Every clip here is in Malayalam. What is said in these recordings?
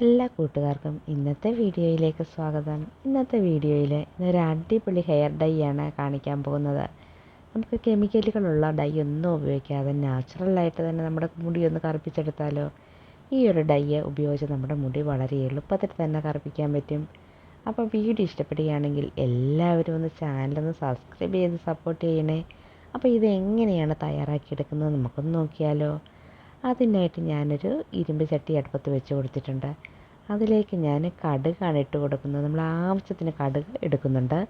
എല്ലാ കൂട്ടുകാർക്കും ഇന്നത്തെ വീഡിയോയിലേക്ക് സ്വാഗതം. ഇന്നത്തെ വീഡിയോയിൽ ഇന്നൊരു അടിപൊളി ഹെയർ ഡൈ ആണ് കാണിക്കാൻ പോകുന്നത്. നമുക്ക് കെമിക്കലുകളുള്ള ഡൈ ഒന്നും ഉപയോഗിക്കാതെ നാച്ചുറലായിട്ട് തന്നെ നമ്മുടെ മുടി ഒന്ന് കറുപ്പിച്ചെടുത്താലോ? ഈ ഒരു ഡൈ ഉപയോഗിച്ച് നമ്മുടെ മുടി വളരെ എളുപ്പത്തിൽ തന്നെ കറുപ്പിക്കാൻ പറ്റും. അപ്പോൾ വീഡിയോ ഇഷ്ടപ്പെടുകയാണെങ്കിൽ എല്ലാവരും ഒന്ന് ചാനലൊന്ന് സബ്സ്ക്രൈബ് ചെയ്ത് സപ്പോർട്ട് ചെയ്യണേ. അപ്പോൾ ഇത് എങ്ങനെയാണ് തയ്യാറാക്കിയെടുക്കുന്നത് നമുക്കൊന്ന് നോക്കിയാലോ? അതിനായിട്ട് ഞാനൊരു ഇരുമ്പ് ചട്ടി അടുപ്പത്ത് വെച്ച് കൊടുത്തിട്ടുണ്ട്. അതിലേക്ക് ഞാൻ കടുകാണ് ഇട്ട് കൊടുക്കുന്നത്. നമ്മൾ ആവശ്യത്തിന് കടുക് എടുക്കുന്നുണ്ട്.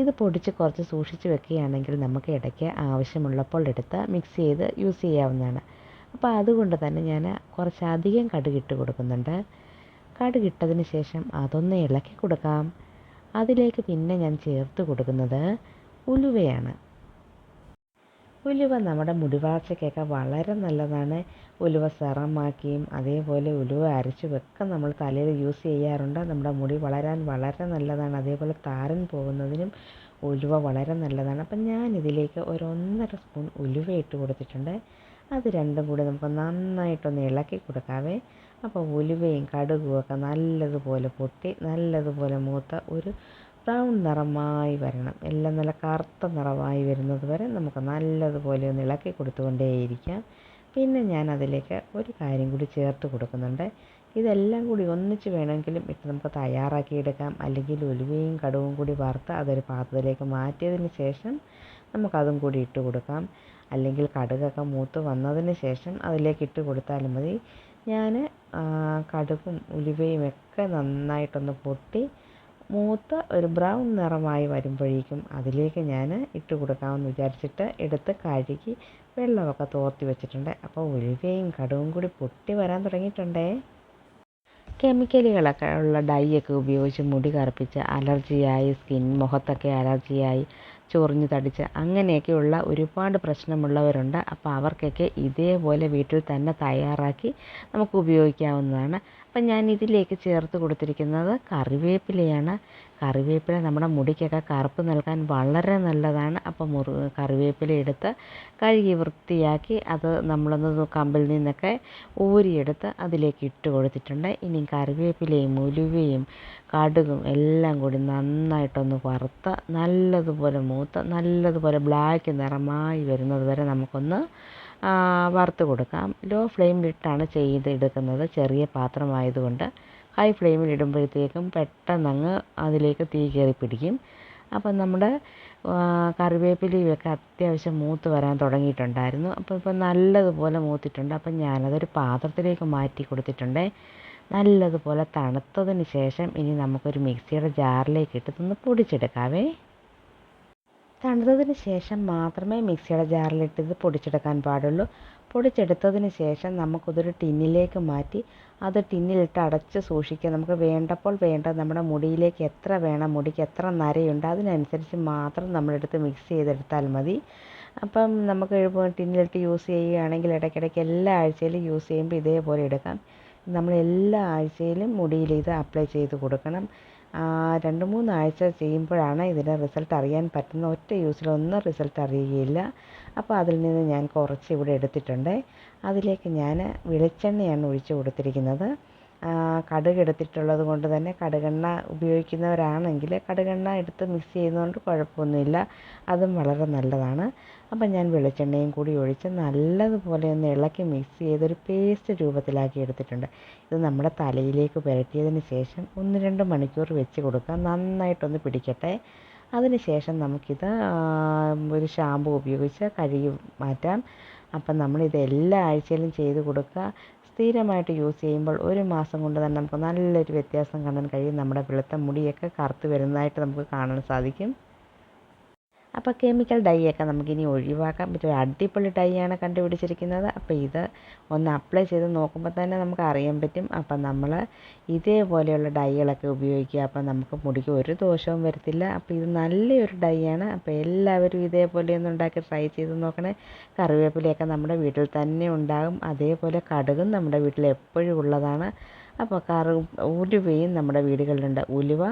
ഇത് പൊടിച്ച് കുറച്ച് സൂക്ഷിച്ച് വെക്കുകയാണെങ്കിൽ നമുക്ക് ഇടയ്ക്ക് ആവശ്യമുള്ളപ്പോൾ എടുത്ത് മിക്സ് ചെയ്ത് യൂസ് ചെയ്യാവുന്നതാണ്. അപ്പോൾ അതുകൊണ്ട് തന്നെ ഞാൻ കുറച്ചധികം കടുക് ഇട്ട് കൊടുക്കുന്നുണ്ട്. കടുക് ഇട്ടതിന് ശേഷം അതൊന്ന് ഇളക്കി കൊടുക്കാം. അതിലേക്ക് പിന്നെ ഞാൻ ചേർത്ത് കൊടുക്കുന്നത് ഉലുവയാണ്. ഉലുവ നമ്മുടെ മുടിവാഴ്ചയ്ക്കൊക്കെ വളരെ നല്ലതാണ്. ഉലുവ സെറമാക്കിയും അതേപോലെ ഉലുവ അരച്ചും ഒക്കെ നമ്മൾ തലയിൽ യൂസ് ചെയ്യാറുണ്ട്. നമ്മുടെ മുടി വളരാൻ വളരെ നല്ലതാണ്. അതേപോലെ താരൻ പോകുന്നതിനും ഉലുവ വളരെ നല്ലതാണ്. അപ്പം ഞാൻ ഇതിലേക്ക് ഒരു ഒന്നര സ്പൂൺ ഉലുവ ഇട്ട് കൊടുത്തിട്ടുണ്ട്. അത് രണ്ടും കൂടി നമുക്ക് നന്നായിട്ടൊന്ന് ഇളക്കി കൊടുക്കാവേ. അപ്പോൾ ഉലുവയും കടുകുമൊക്കെ നല്ലതുപോലെ പൊട്ടി നല്ലതുപോലെ മൂത്ത ഒരു ബ്രൗൺ നിറമായി വരണം. എല്ലാം നല്ല കറുത്ത നിറമായി വരുന്നത് വരെ നമുക്ക് നല്ലതുപോലെ ഒന്ന് ഇളക്കി കൊടുത്തുകൊണ്ടേയിരിക്കാം. പിന്നെ ഞാൻ അതിലേക്ക് ഒരു കാര്യം കൂടി ചേർത്ത് കൊടുക്കുന്നുണ്ട്. ഇതെല്ലാം കൂടി ഒന്നിച്ച് വേണമെങ്കിലും ഇട്ട് നമുക്ക് തയ്യാറാക്കിയെടുക്കാം അല്ലെങ്കിൽ ഉലുവയും കടുവും കൂടി വറുത്ത് അതൊരു പാത്രത്തിലേക്ക് മാറ്റിയതിന് ശേഷം നമുക്കതും കൂടി ഇട്ട് കൊടുക്കാം. അല്ലെങ്കിൽ കടുകൊക്കെ മൂത്ത് വന്നതിന് ശേഷം അതിലേക്ക് ഇട്ട് കൊടുത്താലും മതി. ഞാൻ കടുകും ഉലുവയും ഒക്കെ നന്നായിട്ടൊന്ന് പൊട്ടി മൂത്ത ഒരു ബ്രൗൺ നിറമായി വരുമ്പോഴേക്കും അതിലേക്ക് ഞാൻ ഇട്ട് കൊടുക്കാമെന്ന് വിചാരിച്ചിട്ട് എടുത്ത് കഴുകി വെള്ളമൊക്കെ തോർത്തി വെച്ചിട്ടുണ്ട്. അപ്പോൾ ഉലുവയും കടുവും കൂടി പൊട്ടി വരാൻ തുടങ്ങിയിട്ടുണ്ടേ. കെമിക്കലുകളൊക്കെ ഉള്ള ഡൈ ഒക്കെ ഉപയോഗിച്ച് മുടി കറുപ്പിച്ച് അലർജിയായി സ്കിൻ മുഖത്തൊക്കെ അലർജിയായി ചൊറിഞ്ഞു തടിച്ച് അങ്ങനെയൊക്കെയുള്ള ഒരുപാട് പ്രശ്നമുള്ളവരുണ്ട്. അപ്പോൾ അവർക്കൊക്കെ ഇതേപോലെ വീട്ടിൽ തന്നെ തയ്യാറാക്കി നമുക്ക് ഉപയോഗിക്കാവുന്നതാണ്. അപ്പം ഞാൻ ഇതിലേക്ക് ചേർത്ത് കൊടുത്തിരിക്കുന്നത് കറിവേപ്പിലയാണ്. കറിവേപ്പില നമ്മുടെ മുടിക്കൊക്കെ കറുപ്പ് നൽകാൻ വളരെ നല്ലതാണ്. അപ്പോൾ മുറു കറിവേപ്പില എടുത്ത് കഴുകി വൃത്തിയാക്കി അത് നമ്മളൊന്ന് കമ്പിൽ നിന്നൊക്കെ ഊരിയെടുത്ത് അതിലേക്ക് ഇട്ട് കൊടുത്തിട്ടുണ്ട്. ഇനി കറിവേപ്പിലയും ഉലുവയും കടുകും എല്ലാം കൂടി നന്നായിട്ടൊന്ന് വറുത്ത് നല്ലതുപോലെ മൂത്ത് നല്ലതുപോലെ ബ്ലാക്ക് നിറമായി വരുന്നത് വരെ നമുക്കൊന്ന് വറുത്ത് കൊടുക്കാം. ലോ ഫ്ലെയിമിലിട്ടാണ് ചെയ്തെടുക്കുന്നത്. ചെറിയ പാത്രമായതുകൊണ്ട് ഹൈ ഫ്ലെയിമിൽ ഇടുമ്പോഴത്തേക്കും പെട്ടെന്നങ്ങ് അതിലേക്ക് തീ കയറി പിടിക്കും. അപ്പം നമ്മുടെ കറിവേപ്പിലയൊക്കെ അത്യാവശ്യം മൂത്ത് വരാൻ തുടങ്ങിയിട്ടുണ്ടായിരുന്നു. അപ്പോൾ ഇപ്പം നല്ലതുപോലെ മൂത്തിട്ടുണ്ട്. അപ്പം ഞാനതൊരു പാത്രത്തിലേക്ക് മാറ്റി കൊടുത്തിട്ടുണ്ട്. നല്ലതുപോലെ തണുത്തതിന് ശേഷം ഇനി നമുക്കൊരു മിക്സിയുടെ ജാറിലേക്ക് ഇട്ട് ഒന്ന് പൊടിച്ചെടുക്കാവേ. തണുത്തതിന് ശേഷം മാത്രമേ മിക്സിയുടെ ജാറിലിട്ട് ഇത് പൊടിച്ചെടുക്കാൻ പാടുള്ളൂ. പൊടിച്ചെടുത്തതിന് ശേഷം നമുക്കിതൊരു ടിന്നിലേക്ക് മാറ്റി അത് ടിന്നിലിട്ട് അടച്ച് സൂക്ഷിക്കുക. നമുക്ക് വേണ്ടപ്പോൾ വേണ്ട നമ്മുടെ മുടിയിലേക്ക് എത്ര വേണം മുടിക്ക് എത്ര നരയുണ്ട് അതിനനുസരിച്ച് മാത്രം നമ്മളെടുത്ത് മിക്സ് ചെയ്തെടുത്താൽ മതി. അപ്പം നമുക്ക് ടിന്നിലിട്ട് യൂസ് ചെയ്യുകയാണെങ്കിൽ ഇടയ്ക്കിടയ്ക്ക് എല്ലാ ആഴ്ചയിലും യൂസ് ചെയ്യുമ്പോൾ ഇതേപോലെ എടുക്കാം. നമ്മൾ എല്ലാ ആഴ്ചയിലും മുടിയിൽ ഇത് അപ്ലൈ ചെയ്ത് കൊടുക്കണം. രണ്ട് മൂന്നാഴ്ച ചെയ്യുമ്പോഴാണ് ഇതിന്റെ റിസൾട്ട് അറിയാൻ പറ്റുന്ന ഒറ്റ യൂസിലൊന്നും റിസൾട്ട് അറിയുകയില്ല. അപ്പോൾ അതിൽ നിന്ന് ഞാൻ കുറച്ച് ഇവിടെ എടുത്തിട്ടുണ്ട്. അതിലേക്ക് ഞാൻ വെളിച്ചെണ്ണയാണ് ഒഴിച്ചു കൊടുത്തിരിക്കുന്നത്. കടുക് എടുത്തിട്ടുള്ളത് കൊണ്ട് തന്നെ കടുകെണ്ണ ഉപയോഗിക്കുന്നവരാണെങ്കിൽ കടുകെണ്ണ എടുത്ത് മിക്സ് ചെയ്യുന്നതുകൊണ്ട് കുഴപ്പമൊന്നുമില്ല. അതും വളരെ നല്ലതാണ്. അപ്പം ഞാൻ വെളിച്ചെണ്ണയും കൂടി ഒഴിച്ച് നല്ലതുപോലെ ഒന്ന് ഇളക്കി മിക്സ് ചെയ്തൊരു പേസ്റ്റ് രൂപത്തിലാക്കി എടുത്തിട്ടുണ്ട്. ഇത് നമ്മുടെ തലയിലേക്ക് പുരട്ടിയതിന് ശേഷം ഒന്ന് രണ്ട് മണിക്കൂർ വെച്ച് കൊടുക്കുക. നന്നായിട്ടൊന്ന് പിടിക്കട്ടെ. അതിനുശേഷം നമുക്കിത് ഒരു ഷാമ്പു ഉപയോഗിച്ച് കഴുകി മാറ്റാം. അപ്പം നമ്മളിത് എല്ലാ ആഴ്ചയിലും ചെയ്ത് കൊടുക്കുക. സ്ഥിരമായിട്ട് യൂസ് ചെയ്യുമ്പോൾ ഒരു മാസം കൊണ്ട് തന്നെ നമുക്ക് നല്ലൊരു വ്യത്യാസം കാണാൻ കഴിയും. നമ്മുടെ വെളുത്ത മുടിയൊക്കെ കറുത്ത് വരുന്നതായിട്ട് നമുക്ക് കാണാൻ സാധിക്കും. അപ്പോൾ കെമിക്കൽ ഡൈ ഒക്കെ നമുക്കിനി ഒഴിവാക്കാൻ പറ്റും അടിപൊളി ഡൈ ആണ് കണ്ടുപിടിച്ചിരിക്കുന്നത്. അപ്പോൾ ഇത് ഒന്ന് അപ്ലൈ ചെയ്ത് നോക്കുമ്പോൾ തന്നെ നമുക്ക് അറിയാൻ പറ്റും. അപ്പം നമ്മൾ ഇതേപോലെയുള്ള ഡൈകളൊക്കെ ഉപയോഗിക്കുക. അപ്പം നമുക്ക് മുടിക്ക് ഒരു ദോഷവും വരത്തില്ല. അപ്പോൾ ഇത് നല്ലൊരു ഡൈ ആണ്. അപ്പോൾ എല്ലാവരും ഇതേപോലെ ഒന്ന് ഉണ്ടാക്കി ട്രൈ ചെയ്ത് നോക്കണേ. കറിവേപ്പിലയൊക്കെ നമ്മുടെ വീട്ടിൽ തന്നെ ഉണ്ടാകും. അതേപോലെ കടുകും നമ്മുടെ വീട്ടിൽ എപ്പോഴും ഉള്ളതാണ്. അപ്പോൾ കറു ഉലുവയും നമ്മുടെ വീടുകളിലുണ്ട്. ഉലുവ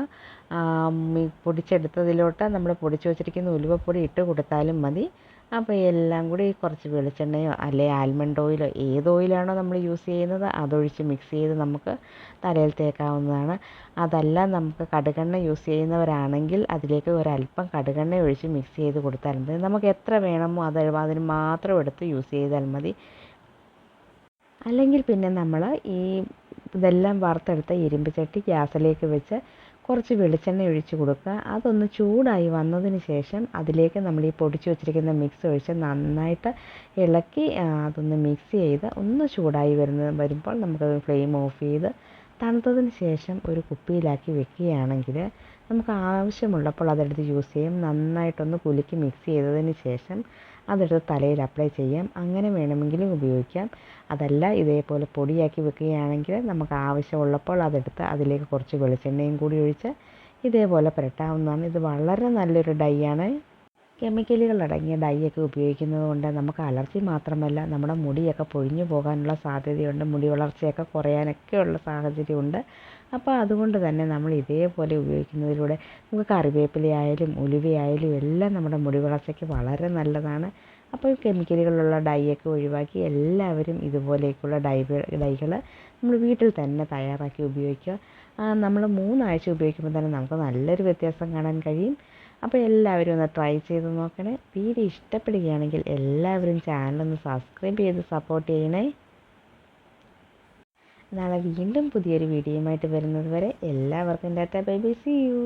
പൊടിച്ചെടുത്തതിലോട്ട് നമ്മൾ പൊടിച്ച് വെച്ചിരിക്കുന്ന ഉലുവപ്പൊടി ഇട്ട് കൊടുത്താലും മതി. അപ്പോൾ എല്ലാം കൂടി കുറച്ച് വെളിച്ചെണ്ണയോ അല്ലെ ആൽമണ്ട് ഓയിലോ ഏത് ഓയിലാണോ നമ്മൾ യൂസ് ചെയ്യുന്നത് അതൊഴിച്ച് മിക്സ് ചെയ്ത് നമുക്ക് തലയിൽ തേക്കാവുന്നതാണ്. അതല്ല നമുക്ക് കടുകെണ്ണ യൂസ് ചെയ്യുന്നവരാണെങ്കിൽ അതിലേക്ക് ഒരല്പം കടുകെണ്ണ ഒഴിച്ച് മിക്സ് ചെയ്ത് കൊടുത്താൽ മതി. നമുക്ക് എത്ര വേണമോ അത് അതിന് മാത്രം എടുത്ത് യൂസ് ചെയ്താൽ മതി. അല്ലെങ്കിൽ പിന്നെ നമ്മൾ ഈ ഇതെല്ലാം വറുത്തെടുത്ത ഇരുമ്പ് ചട്ടി ഗ്യാസിലേക്ക് വെച്ച് കുറച്ച് വെളിച്ചെണ്ണ ഒഴിച്ച് കൊടുക്കുക. അതൊന്ന് ചൂടായി വന്നതിന് ശേഷം അതിലേക്ക് നമ്മൾ ഈ പൊടിച്ചു വെച്ചിരിക്കുന്ന മിക്സ് ഒഴിച്ച് നന്നായിട്ട് ഇളക്കി അതൊന്ന് മിക്സ് ചെയ്ത് ഒന്ന് ചൂടായി വരുന്ന വരുമ്പോൾ നമുക്കത് ഫ്ലെയിം ഓഫ് ചെയ്ത് തണുത്തതിന് ശേഷം ഒരു കുപ്പിയിലാക്കി വെക്കുകയാണെങ്കിൽ നമുക്ക് ആവശ്യമുള്ളപ്പോൾ അതെടുത്ത് യൂസ് ചെയ്യാം. നന്നായിട്ടൊന്ന് കുലുക്കി മിക്സ് ചെയ്തതിന് ശേഷം അതെടുത്ത് തലയിൽ അപ്ലൈ ചെയ്യാം. അങ്ങനെ വേണമെങ്കിലും ഉപയോഗിക്കാം. അതല്ല ഇതേപോലെ പൊടിയാക്കി വെക്കുകയാണെങ്കിൽ നമുക്ക് ആവശ്യമുള്ളപ്പോൾ അതെടുത്ത് അതിലേക്ക് കുറച്ച് വെളിച്ചെണ്ണയും കൂടി ഒഴിച്ച് ഇതേപോലെ പുരട്ടാവുന്നതാണ്. ഇത് വളരെ നല്ലൊരു ഡൈ ആണ്. കെമിക്കലുകൾ അടങ്ങിയ ഡൈ ഒക്കെ ഉപയോഗിക്കുന്നത് കൊണ്ട് നമുക്ക് അലർജി മാത്രമല്ല നമ്മുടെ മുടിയൊക്കെ പൊഴിഞ്ഞു പോകാനുള്ള സാധ്യതയുണ്ട് മുടി വളർച്ചയൊക്കെ കുറയാനൊക്കെയുള്ള സാഹചര്യമുണ്ട്. അപ്പോൾ അതുകൊണ്ട് തന്നെ നമ്മൾ ഇതേപോലെ ഉപയോഗിക്കുന്നതിലൂടെ നമുക്ക് കറിവേപ്പിലയായാലും ഉലുവയായാലും എല്ലാം നമ്മുടെ മുടി വളർച്ചയ്ക്ക് വളരെ നല്ലതാണ്. അപ്പോൾ കെമിക്കലുകളുള്ള ഡൈയൊക്കെ ഒഴിവാക്കി എല്ലാവരും ഇതുപോലെയൊക്കെയുള്ള ഡൈ ഡൈകൾ നമ്മൾ വീട്ടിൽ തന്നെ തയ്യാറാക്കി ഉപയോഗിക്കുക. നമ്മൾ മൂന്നാഴ്ച ഉപയോഗിക്കുമ്പോൾ തന്നെ നമുക്ക് നല്ലൊരു വ്യത്യാസം കാണാൻ കഴിയും. അപ്പോൾ എല്ലാവരും ഒന്ന് ട്രൈ ചെയ്ത് നോക്കണേ. വീഡിയോ ഇഷ്ടപ്പെടുകയാണെങ്കിൽ എല്ലാവരും ചാനലൊന്ന് സബ്സ്ക്രൈബ് ചെയ്ത് സപ്പോർട്ട് ചെയ്യണേ. നാളെ വീണ്ടും പുതിയൊരു വീഡിയോയുമായിട്ട് വരുന്നത് വരെ എല്ലാവർക്കും tata bye bye see you